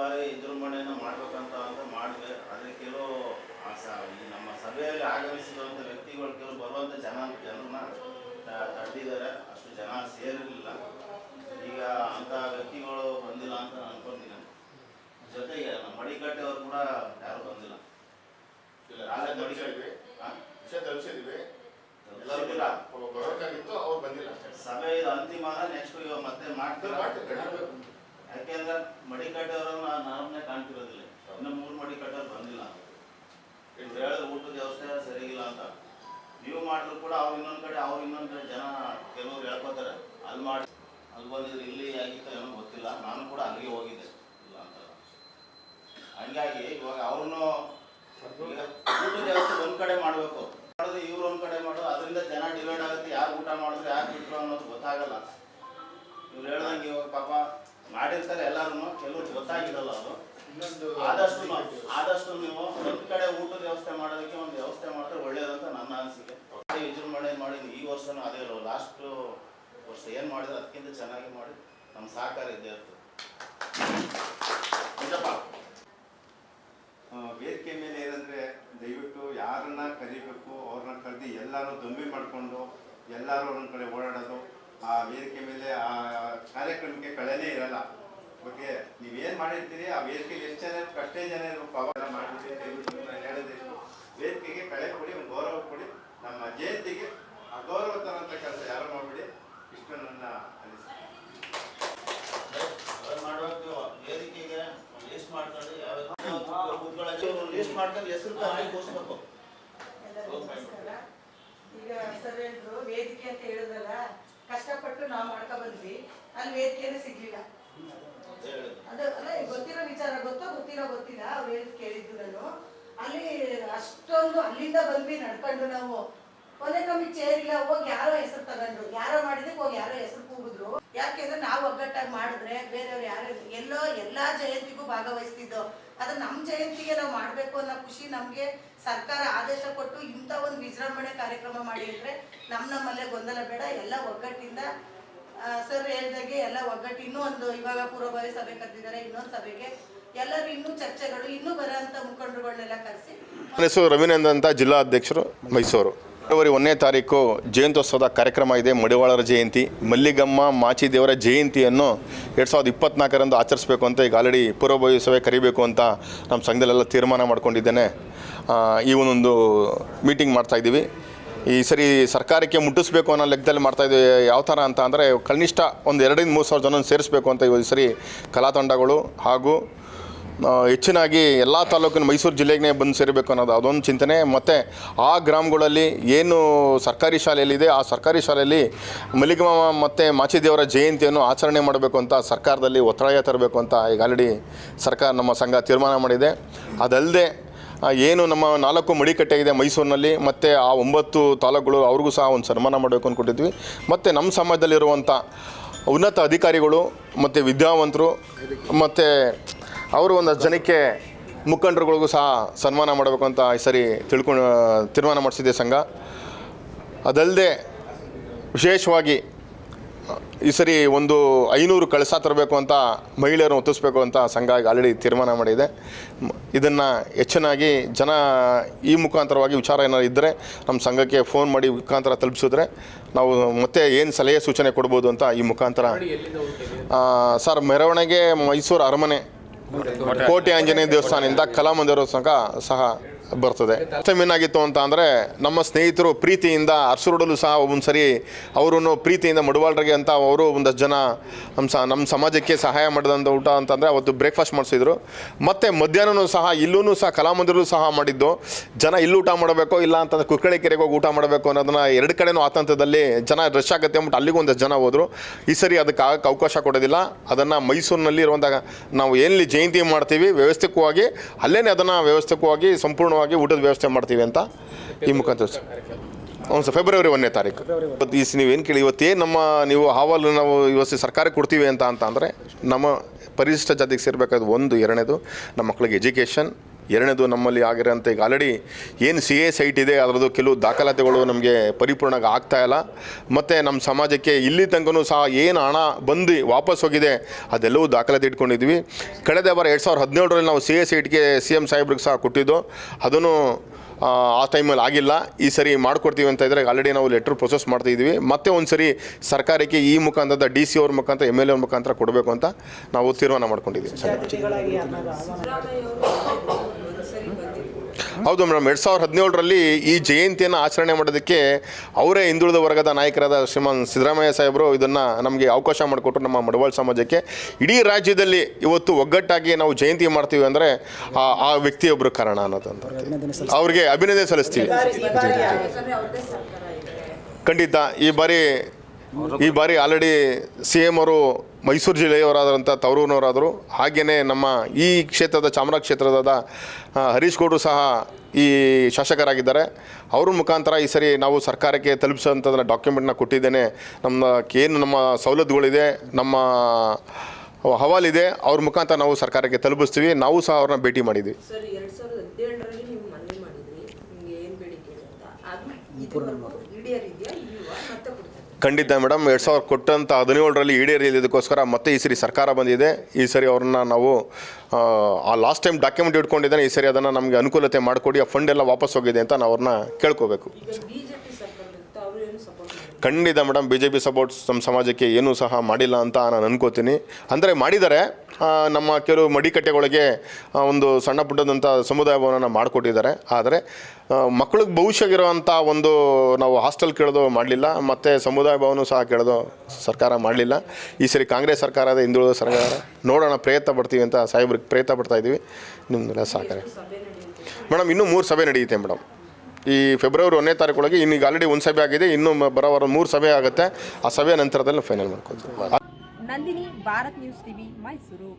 ಬಾರಿ ವಿಜೃಂಭಣೆಯನ್ನು ಮಾಡಬೇಕಂತ ಅಂತ ಮಾಡಿದೆ. ಆದರೆ ಕೆಲವು ಈ ನಮ್ಮ ಸಭೆಯಲ್ಲಿ ಆಗಮಿಸಿದಂಥ ವ್ಯಕ್ತಿಗಳು ಕೆಲವು ಬರುವಂಥ ಜನ ಜನರನ್ನ ತಟ್ಟಿದ್ದಾರೆ ತಡೆದಿದ್ದಾರೆ ಅಷ್ಟು ಜನ ಸೇರಿರಲಿಲ್ಲ. ಈಗ ಅಂಥ ವ್ಯಕ್ತಿಗಳು ಬಂದಿಲ್ಲ ಅಂತ ನಾನು ಅನ್ಕೊಂಡಿದ್ದೀನಿ. ಜೊತೆಗೆ ನಮ್ಮ ಮಡಿಕಟ್ಟೆ ಅವರು ಕೂಡ ಯಾರು ಬಂದಿಲ್ಲ. ಸಭೆ ಇದು ಅಂತಿಮ ನೆಕ್ಸ್ಟ್ ಮತ್ತೆ ಮಾಡ್ತಾರೆ? ಮಾಡ್ತೀವಿ. ಯಾಕೆಂದ್ರೆ ಮಡಿ ಕಟ್ಟೋರನ್ನ ನಾವನ್ನೇ ಕಾಣ್ತಿರೋದಿಲ್ಲ. ಇನ್ನು ಮೂರು ಮಡಿ ಕಟ್ಟೋರು ಬಂದಿಲ್ಲ ಇವ್ರು ಹೇಳಿದ ಊಟದ ವ್ಯವಸ್ಥೆ ಸರಿಗಿಲ್ಲ ಅಂತ. ನೀವು ಮಾಡಿದ್ರು ಕೂಡ ಅವ್ರು ಇನ್ನೊಂದು ಕಡೆ, ಅವ್ರು ಇನ್ನೊಂದು ಕಡೆ ಜನ ಕೆಲವರು ಹೇಳ್ಕೊತಾರೆ, ಅಲ್ಲಿ ಮಾಡಿ, ಅಲ್ಲಿ ಬಂದಿದ್ರು ಇಲ್ಲಿ ಆಗಿತ್ತು ಏನೋ ಗೊತ್ತಿಲ್ಲ, ನಾನು ಕೂಡ ಅಲ್ಲಿಗೆ ಹೋಗಿದ್ದೆ. ಇಲ್ಲ ಅಂತ. ಹಂಗಾಗಿ ಇವಾಗ ಅವ್ರನ್ನು ಊಟದ ವ್ಯವಸ್ಥೆ ಒಂದ್ ಕಡೆ ಮಾಡಬೇಕು. ಆದಷ್ಟು ಆದಷ್ಟು ನೀವು ಒಂದ್ ಕಡೆ ಊಟದ ವ್ಯವಸ್ಥೆ ಮಾಡೋದಕ್ಕೆ ಒಂದು ವ್ಯವಸ್ಥೆ ಮಾಡಿದ್ರೆ ಅಂತ ನನ್ನ ಅನಿಸಿಕೆ. ವಿಜೃಂಭಣೆ ಮಾಡಿ ಈ ವರ್ಷನೂ ಅದೇ ಲಾಸ್ಟ್ ವರ್ಷ ಏನ್ ಮಾಡಿದ್ರೆ ಅದಕ್ಕಿಂತ ಚೆನ್ನಾಗಿ ಮಾಡಿ ನಮ್ಮ ಸಹಕಾರ ಇದ್ದೇ ಇರ್ತದೆ. ನಿಜಪ್ಪ? ಆ, ವೇದಿಕೆ ಮೇಲೆ ಏನಂದ್ರೆ ದಯವಿಟ್ಟು ಯಾರನ್ನ ಕರಿಬೇಕು ಅವ್ರನ್ನ ಕರೆದು ಎಲ್ಲರೂ ದೊಂಬಿ ಮಾಡ್ಕೊಂಡು ಎಲ್ಲರೂ ಒಂದೊಂದು ಕಡೆ ಓಡಾಡೋದು. ಆ ವೇದಿಕೆ ಮೇಲೆ ಆ ಕಾರ್ಯಕ್ರಮಕ್ಕೆ ಕಳೆನೇ ಇರಲ್ಲ. ಬಗ್ಗೆ ನೀವೇನ್ ಮಾಡಿರ್ತೀರಿ? ಆ ವೇದಿಕೆಗೆ ಎಷ್ಟು ಜನ ಇರ್ಬೇಕು ಅಷ್ಟೇ ಜನ ಇರ್ಬೇಕು. ಅವಾಗ ಮಾಡಿಬಿಟ್ಟು ನಾನು ಹೇಳೋದಿಷ್ಟು ವೇದಿಕೆಗೆ ಕಳೆ ಕೊಡಿ ಒಂದು ಗೌರವ ಕೊಡಿ. ನಮ್ಮ ಜಯಂತಿಗೆ ಅಗೌರವ ತರಂತ ಕೆಲಸ ಯಾರು ಮಾಡಬೇಡಿ? ಇಷ್ಟು ನನ್ನ ಅನಿಸಿಕೆ. ಅವ್ರು ಮಾಡ್ಬೇಕು ವೇದಿಕೆಗೆ ಲಿಸ್ಟ್ ಮಾಡ್ಕೊಂಡು ಯಾವ ಲಿಸ್ಟ್ ಮಾಡ್ಕೊಂಡು ಹೆಸರು ಕೂರಿಸ್ಬೇಕು ಈಗ ಸರ್ವೇಂದ್ರು ವೇದಿಕೆ ಅಂತ ಹೇಳಿದ್ರಲ್ಲ ಕಷ್ಟಪಟ್ಟು ನಾವು ಮಾಡ್ಕೊ ಬಂದ್ವಿ. ಅಲ್ಲಿ ವೇದಿಕೆನೇ ಸಿಗ್ಲಿಲ್ಲ. ಅದು ಅಲ್ಲ ಗೊತ್ತಿರೋ ವಿಚಾರ ಗೊತ್ತೋ ಗೊತ್ತಿರೋ ಗೊತ್ತಿಲ್ಲ, ಅವ್ರು ಹೇಳಿದ್ ಕೇಳಿದ್ದು ನಾನು. ಅಲ್ಲಿ ಅಷ್ಟೊಂದು ಅಲ್ಲಿಂದ ಬಂದ್ವಿ, ನಡ್ಕೊಂಡು ನಾವು. ಕೊನೆ ಕಮ್ಮಿ ಚೇರ್ ಇಲ್ಲ, ಹೋಗಿ ಯಾರೋ ಹೆಸರು ತಗೊಂಡ್ರು. ಯಾರೋ ಮಾಡಿದಕ್ಕೆ ಹೋಗಿ ಯಾರೋ ಹೆಸರು ಕೂಗಿದ್ರು. ಯಾಕೆಂದ್ರೆ ನಾವು ಒಗ್ಗಟ್ಟಾಗಿ ಮಾಡಿದ್ರೆ ಬೇರೆಯವ್ರು ಯಾರು ಎಲ್ಲೋ ಎಲ್ಲಾ ಜಯಂತಿಗೂ ಭಾಗವಹಿಸ್ತಿದ್ದೋ. ಅದು ನಮ್ಮ ಜಯಂತಿಗೆ ನಾವು ಮಾಡ್ಬೇಕು ಅನ್ನೋ ಖುಷಿ ನಮ್ಗೆ ಸರ್ಕಾರ ಆದೇಶ ಕೊಟ್ಟು ಇಂಥ ಒಂದು ವಿಜೃಂಭಣೆ ಕಾರ್ಯಕ್ರಮ ಮಾಡಿ ಅಂದ್ರೆ ನಮ್ ನಮ್ಮಲ್ಲೇ ಗೊಂದಲ ಬೇಡ. ಎಲ್ಲ ಒಗ್ಗಟ್ಟಿಂದ ಸರ್ ಹೇಳ್ದಾಗೆ ಎಲ್ಲ ಒಗ್ಗಟ್ಟು ಇನ್ನೂ ಒಂದು ಇವಾಗ ಪೂರ್ವಭಾವಿ ಸಭೆ ಕರೆದಿದ್ದಾರೆ, ಇನ್ನೊಂದು ಸಭೆಗೆ. ಚರ್ಚೆಗಳು ಕರೆಸಿ. ನನ್ನ ಹೆಸರು ರವಿನಂದನ್ ಅಂತ ಜಿಲ್ಲಾ ಅಧ್ಯಕ್ಷರು ಮೈಸೂರು. ಫೆಬ್ರವರಿ ಒಂದನೇ ತಾರೀಕು ಜಯಂತ್ಯೋತ್ಸವದ ಕಾರ್ಯಕ್ರಮ ಇದೆ, ಮಡಿವಾಳರ ಜಯಂತಿ. ಮಲ್ಲಿಗಮ್ಮ ಮಾಚಿದೇವರ ಜಯಂತಿಯನ್ನು ಎರಡು ಸಾವಿರದ ಇಪ್ಪತ್ನಾಲ್ಕರಂದು ಆಚರಿಸಬೇಕು ಅಂತ ಈಗ ಆಲ್ರೆಡಿ ಪೂರ್ವಭಾವಿ ಸಭೆ ಕರಿಬೇಕು ಅಂತ ನಮ್ಮ ಸಂಘದಲ್ಲೆಲ್ಲ ತೀರ್ಮಾನ ಮಾಡ್ಕೊಂಡಿದ್ದೇನೆ. ಈ ಒಂದೊಂದು ಮೀಟಿಂಗ್ ಮಾಡ್ತಾಯಿದ್ದೀವಿ ಈ ಸರಿ ಸರ್ಕಾರಕ್ಕೆ ಮುಟ್ಟಿಸ್ಬೇಕು ಅನ್ನೋ ಲೆಕ್ಕದಲ್ಲಿ ಮಾಡ್ತಾ ಇದ್ದೀವಿ ಯಾವ ಥರ ಅಂತ ಅಂದರೆ ಕನಿಷ್ಠ ಒಂದು ಎರಡರಿಂದ ಮೂರು ಸಾವಿರ ಜನ ಸೇರಿಸ್ಬೇಕು ಅಂತ ಈ ಸರಿ ಕಲಾ ತಂಡಗಳು ಹಾಗೂ ಹೆಚ್ಚಿನಾಗಿ ಎಲ್ಲ ತಾಲೂಕಿನ ಮೈಸೂರು ಜಿಲ್ಲೆಗೆ ಬಂದು ಸೇರಬೇಕು ಅನ್ನೋದು ಅದೊಂದು ಚಿಂತನೆ. ಮತ್ತು ಆ ಗ್ರಾಮಗಳಲ್ಲಿ ಏನು ಸರ್ಕಾರಿ ಶಾಲೆಯಲ್ಲಿದೆ, ಆ ಸರ್ಕಾರಿ ಶಾಲೆಯಲ್ಲಿ ಮಲ್ಲಿಗಮ್ಮ ಮತ್ತು ಮಾಚಿದೇವರ ಜಯಂತಿಯನ್ನು ಆಚರಣೆ ಮಾಡಬೇಕು ಅಂತ ಸರ್ಕಾರದಲ್ಲಿ ಒತ್ತಾಯ ತರಬೇಕು ಅಂತ ಈಗ ಆಲ್ರೆಡಿ ಸರ್ಕಾರ ನಮ್ಮ ಸಂಘ ತೀರ್ಮಾನ ಮಾಡಿದೆ. ಅದಲ್ಲದೆ ಏನು ನಮ್ಮ ನಾಲ್ಕು ಮಡಿಕಟ್ಟೆ ಇದೆ ಮೈಸೂರಿನಲ್ಲಿ, ಮತ್ತು ಆ ಒಂಬತ್ತು ತಾಲೂಕುಗಳು ಅವ್ರಿಗೂ ಸಹ ಒಂದು ಸನ್ಮಾನ ಮಾಡಬೇಕು ಅಂದ್ಕೊಟ್ಟಿದ್ವಿ ಮತ್ತು ನಮ್ಮ ಸಮಾಜದಲ್ಲಿರುವಂಥ ಉನ್ನತ ಅಧಿಕಾರಿಗಳು, ಮತ್ತು ವಿದ್ಯಾವಂತರು, ಮತ್ತು ಅವರು ಒಂದಷ್ಟು ಜನಕ್ಕೆ ಮುಖಂಡರುಗಳಿಗೂ ಸಹ ಸನ್ಮಾನ ಮಾಡಬೇಕು ಅಂತ ಈ ಸರಿ ತಿಳ್ಕೊಂಡು ತೀರ್ಮಾನ ಮಾಡಿಸಿದೆ ಸಂಘ. ಅದಲ್ಲದೆ ವಿಶೇಷವಾಗಿ ಈ ಸರಿ ಒಂದು ಐನೂರು ಕಳಸ ತರಬೇಕು ಅಂತ ಮಹಿಳೆಯರು ಒತ್ತಿಸ್ಬೇಕು ಅಂತ ಸಂಘ ಆಲ್ರೆಡಿ ತೀರ್ಮಾನ ಮಾಡಿದೆ. ಇದನ್ನು ಹೆಚ್ಚಿನಾಗಿ ಜನ ಈ ಮುಖಾಂತರವಾಗಿ ವಿಚಾರ ಏನಾದ್ರು ಇದ್ದರೆ ನಮ್ಮ ಸಂಘಕ್ಕೆ ಫೋನ್ ಮಾಡಿ ಮುಖಾಂತರ ತಲುಪಿಸಿದ್ರೆ ನಾವು ಮತ್ತೆ ಏನು ಸಲಹೆ ಸೂಚನೆ ಕೊಡ್ಬೋದು ಅಂತ ಈ ಮುಖಾಂತರ. ಸರ್, ಮೆರವಣಿಗೆ ಮೈಸೂರು ಅರಮನೆ ಕೋಟೆ ಆಂಜನೇಯ ದೇವಸ್ಥಾನದಿಂದ ಕಲಾಮಂದಿರ ಸಂಘ ಸಹ ಬರ್ತದೆ. ಏನಾಗಿತ್ತು ಅಂತ ಅಂದರೆ, ನಮ್ಮ ಸ್ನೇಹಿತರು ಪ್ರೀತಿಯಿಂದ ಅರಸುರುಡಲು ಸಹ ಒಂದು ಸರಿ ಅವರು ಪ್ರೀತಿಯಿಂದ ಮಡುವಾಳ್ರಿಗೆ ಅಂತ ಅವರು ಒಂದಷ್ಟು ಜನ ನಮ್ಮ ಸ ನಮ್ಮ ಸಮಾಜಕ್ಕೆ ಸಹಾಯ ಮಾಡಿದಂಥ ಊಟ ಅಂತಂದರೆ ಅವತ್ತು ಬ್ರೇಕ್ಫಾಸ್ಟ್ ಮಾಡಿಸಿದ್ರು. ಮತ್ತು ಮಧ್ಯಾಹ್ನವೂ ಸಹ ಇಲ್ಲೂ ಸಹ ಕಲಾಮಂದಿರಲ್ಲೂ ಸಹ ಮಾಡಿದ್ದು. ಜನ ಇಲ್ಲಿ ಊಟ ಮಾಡಬೇಕು ಇಲ್ಲ ಅಂತಂದ್ರೆ ಕುಕ್ಕಳಿ ಕೆರೆಗೆ ಹೋಗಿ ಊಟ ಮಾಡಬೇಕು ಅನ್ನೋದನ್ನ ಎರಡು ಕಡೆನೂ ಆತಂತ್ರದಲ್ಲಿ ಜನ ರಶ್ ಆಗುತ್ತೆ ಅಂದ್ಬಿಟ್ಟು ಅಲ್ಲಿಗೂ ಒಂದಷ್ಟು ಜನ ಹೋದರು. ಈ ಸರಿ ಅದಕ್ಕೆ ಅವಕಾಶ ಕೊಡೋದಿಲ್ಲ. ಅದನ್ನು ಮೈಸೂರಿನಲ್ಲಿ ಇರುವಂಥ ನಾವು ಎಲ್ಲಿ ಜಯಂತಿ ಮಾಡ್ತೀವಿ ವ್ಯವಸ್ಥಿತವಾಗಿ ಅಲ್ಲೇ ಅದನ್ನು ವ್ಯವಸ್ಥಿತವಾಗಿ ಸಂಪೂರ್ಣವಾಗಿ ಊಟದ ವ್ಯವಸ್ಥೆ ಮಾಡ್ತೀವಿ ಅಂತ ಈ ಮುಖಾಂತರ ಹ್ಞೂ ಸರ್ ಫೆಬ್ರವರಿ ಒಂದನೇ ತಾರೀಕು. ಇವತ್ತು ಈ ನೀವೇನು ಕೇಳಿ ಇವತ್ತೇನು ನಮ್ಮ ನೀವು ಹಾವಲು ನಾವು ಇವತ್ತು ಸರ್ಕಾರಕ್ಕೆ ಕೊಡ್ತೀವಿ ಅಂತ ಅಂತ ಅಂದರೆ ನಮ್ಮ ಪರಿಶಿಷ್ಟ ಜಾತಿಗೆ ಸೇರಬೇಕಾದ ಒಂದು ಎರಡನೇದು ನಮ್ಮ ಮಕ್ಕಳಿಗೆ ಎಜುಕೇಷನ್ ಎರಡನೇದು ನಮ್ಮಲ್ಲಿ ಆಗಿರೋಂಥ ಈಗ ಆಲ್ರೆಡಿ ಏನು ಸಿ ಎ ಸೈಟ್ ಇದೆ ಅದರದ್ದು ಕೆಲವು ದಾಖಲಾತಿಗಳು ನಮಗೆ ಪರಿಪೂರ್ಣ ಆಗ್ತಾ ಇಲ್ಲ. ಮತ್ತು ನಮ್ಮ ಸಮಾಜಕ್ಕೆ ಇಲ್ಲಿ ತನಕನೂ ಸಹ ಏನು ಹಣ ಬಂದು ವಾಪಸ್ ಹೋಗಿದೆ ಅದೆಲ್ಲವೂ ದಾಖಲಾತಿ ಇಟ್ಕೊಂಡಿದ್ವಿ. ಕಳೆದ ಬಾರ ಎರಡು ಸಾವಿರದ ಹದಿನೇಳರಲ್ಲಿ ನಾವು ಸಿ ಎ ಸೈಟ್ಗೆ ಸಿ ಎಂ ಸಾಹೇಬ್ರಿಗೆ ಸಹ ಕೊಟ್ಟಿದ್ದು. ಅದನ್ನು ಆ, ಟೈಮಲ್ಲಿ ಆಗಿಲ್ಲ. ಈ ಸರಿ ಮಾಡಿಕೊಡ್ತೀವಿ ಅಂತ ಇದ್ದರೆ ಆಲ್ರೆಡಿ ನಾವು ಲೆಟ್ರ್ ಪ್ರೊಸೆಸ್ ಇದ್ದೀವಿ. ಮತ್ತೆ ಒಂದು ಸರಿ ಸರ್ಕಾರಕ್ಕೆ ಈ ಮುಖಾಂತರ ಡಿ ಸಿ ಅವ್ರ ಮುಖಾಂತರ ಎಂ ಎಲ್ ಎ ಅವ್ರ ಮುಖಾಂತರ ಕೊಡಬೇಕು ಅಂತ ನಾವು ತೀರ್ಮಾನ ಮಾಡ್ಕೊಂಡಿದ್ದೀವಿ. ಹೌದು ಮೇಡಮ್, ಎರಡು ಸಾವಿರದ ಹದಿನೇಳರಲ್ಲಿ ಈ ಜಯಂತಿಯನ್ನು ಆಚರಣೆ ಮಾಡೋದಕ್ಕೆ ಅವರೇ ಹಿಂದುಳಿದ ವರ್ಗದ ನಾಯಕರಾದ ಶ್ರೀಮಾನ್ ಸಿದ್ದರಾಮಯ್ಯ ಸಾಹೇಬರು ಇದನ್ನು ನಮಗೆ ಅವಕಾಶ ಮಾಡಿಕೊಟ್ಟು ನಮ್ಮ ಮಡವಾಳ್ ಸಮಾಜಕ್ಕೆ. ಇಡೀ ರಾಜ್ಯದಲ್ಲಿ ಇವತ್ತು ಒಗ್ಗಟ್ಟಾಗಿ ನಾವು ಜಯಂತಿ ಮಾಡ್ತೀವಿ ಅಂದರೆ ಆ ವ್ಯಕ್ತಿಯೊಬ್ಬರು ಕಾರಣ ಅನ್ನೋದಂತ. ಅವ್ರಿಗೆ ಅಭಿನಂದನೆ ಸಲ್ಲಿಸ್ತೀವಿ. ಖಂಡಿತ, ಈ ಬಾರಿ ಈ ಬಾರಿ ಆಲ್ರೆಡಿ ಸಿ ಎಂ ಅವರು ಮೈಸೂರು ಜಿಲ್ಲೆಯವರಾದಂಥ ತವರೂನವರಾದರು ಹಾಗೆಯೇ ನಮ್ಮ ಈ ಕ್ಷೇತ್ರದ ಚಾಮರಾಜ ಕ್ಷೇತ್ರದ ಹರೀಶ್ ಗೌಡರು ಸಹ ಈ ಶಾಸಕರಾಗಿದ್ದಾರೆ. ಅವ್ರ ಮುಖಾಂತರ ಈ ಸರಿ ನಾವು ಸರ್ಕಾರಕ್ಕೆ ತಲುಪಿಸೋಂಥದ್ದನ್ನ ಡಾಕ್ಯುಮೆಂಟ್ನ ಕೊಟ್ಟಿದ್ದೇನೆ. ನಮ್ಮ ಏನು ನಮ್ಮ ಸವಲತ್ತುಗಳಿದೆ ನಮ್ಮ ಹವಾಲಿದೆ ಅವ್ರ ಮುಖಾಂತರ ನಾವು ಸರ್ಕಾರಕ್ಕೆ ತಲುಪಿಸ್ತೀವಿ. ನಾವು ಸಹ ಅವ್ರನ್ನ ಭೇಟಿ ಮಾಡಿದ್ವಿ. ಸರ್ ಖಂಡಿತ ಮೇಡಮ್ ಎರಡು ಸಾವಿರ ಕೊಟ್ಟಂಥ ಹದಿನೇಳರಲ್ಲಿ ಈಡೇರಿದ್ದಕ್ಕೋಸ್ಕರ ಮತ್ತೆ ಈ ಸರಿ ಸರ್ಕಾರ ಬಂದಿದೆ. ಈ ಸರಿ ಅವ್ರನ್ನ ನಾವು ಆ ಲಾಸ್ಟ್ ಟೈಮ್ ಡಾಕ್ಯುಮೆಂಟ್ ಇಟ್ಕೊಂಡಿದ್ದಾನೆ ಈ ಸರಿ ಅದನ್ನು ನಮಗೆ ಅನುಕೂಲತೆ ಮಾಡಿಕೊಡಿ ಆ ಫಂಡ್ ಎಲ್ಲ ವಾಪಸ್ ಹೋಗಿದೆ ಅಂತ ನಾವು ಅವ್ರನ್ನ ಕೇಳ್ಕೋಬೇಕು ಈಗ ಬಿಜೆಪಿ ಸರ್ಕಾರದಿಂದ ಅವರು ಏನು ಸಪೋರ್ಟ್ ಮಾಡಿದ್ರು ಖಂಡಿತ madam B J P support ನಮ್ಮ ಸಮಾಜಕ್ಕೆ ಏನೂ ಸಹ ಮಾಡಿಲ್ಲ ಅಂತ ನಾನು ಅನ್ಕೋತೀನಿ. ಅಂದರೆ ಮಾಡಿದ್ದಾರೆ ನಮ್ಮ ಕೆಲವು ಮಡಿಕಟ್ಟೆಗಳಿಗೆ ಒಂದು ಸಣ್ಣ ಪುಟ್ಟದಂಥ ಸಮುದಾಯ ಭವನನ ಮಾಡಿಕೊಟ್ಟಿದ್ದಾರೆ. ಆದರೆ ಮಕ್ಕಳಿಗೆ ಭವಿಷ್ಯಗಿರುವಂಥ ಒಂದು ನಾವು ಹಾಸ್ಟೆಲ್ ಕೇಳೋದು ಮಾಡಲಿಲ್ಲ, ಮತ್ತು ಸಮುದಾಯ ಭವನ ಸಹ ಕೇಳೋದು ಸರ್ಕಾರ ಮಾಡಲಿಲ್ಲ. ಈ ಸರಿ ಕಾಂಗ್ರೆಸ್ ಸರ್ಕಾರದ ಹಿಂದುಳಿದ ಸರ್ಕಾರ, ನೋಡೋಣ, ಪ್ರಯತ್ನ ಪಡ್ತೀವಿ ಅಂತ ಸಾಹೇಬ್ರಿಗೆ ಪ್ರಯತ್ನ ಪಡ್ತಾ ಇದ್ದೀವಿ. ನಿಮ್ಮನ್ನೆಲ್ಲ ಸಹಕಾರ. ಮೇಡಮ್, ಇನ್ನೂ ಮೂರು ಸಭೆ ನಡೆಯುತ್ತೆ ಮೇಡಮ್. ಈ ಫೆಬ್ರವರಿ ಒಂದನೇ ತಾರೀಕೊಳಗೆ ಇನ್ನು ಈಗ ಆಲ್ರೆಡಿ ಒಂದು ಸಭೆ ಆಗಿದೆ, ಇನ್ನು ಬರೋವಾರ ಮೂರು ಸಭೆ ಆಗುತ್ತೆ. ಆ ಸಭೆ ನಂತರದಲ್ಲಿ ಫೈನಲ್ ಮಾಡ್ಕೊಳ್ತೀವಿ. Nandini, Bharat news TV, Mysuru.